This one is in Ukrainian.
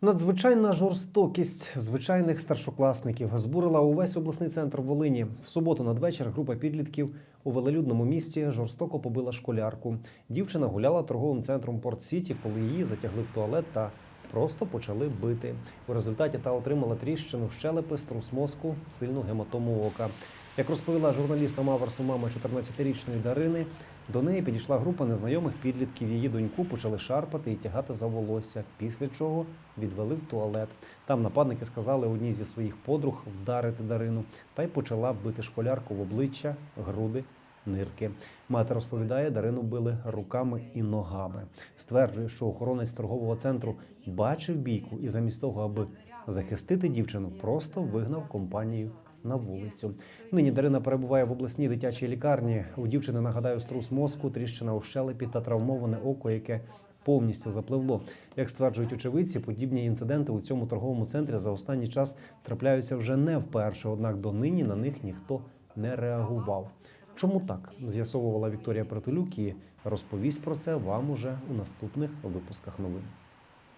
Надзвичайна жорстокість звичайних старшокласників збурила увесь обласний центр Волині. В суботу надвечір група підлітків у велелюдному місті жорстоко побила школярку. Дівчина гуляла торговим центром Порт Сіті, коли її затягли в туалет та просто почали бити. У результаті та отримала тріщину щелепи, струс мозку, сильну гематому ока. Як розповіла журналістам Аверсу мама 14-річної Дарини, до неї підійшла група незнайомих підлітків. Її доньку почали шарпати і тягати за волосся, після чого відвели в туалет. Там нападники сказали одній зі своїх подруг вдарити Дарину та й почала бити школярку в обличчя, груди. Нирки мати розповідає, Дарину били руками і ногами. Стверджує, що охоронець торгового центру бачив бійку і замість того, аби захистити дівчину, просто вигнав компанію на вулицю. Нині Дарина перебуває в обласній дитячій лікарні. У дівчини нагадаю струс мозку, тріщина у щелепі та травмоване око, яке повністю запливло. Як стверджують очевидці, подібні інциденти у цьому торговому центрі за останній час трапляються вже не вперше однак донині на них ніхто не реагував. Чому так з'ясовувала Вікторія Притулюк і розповість про це вам уже у наступних випусках новин.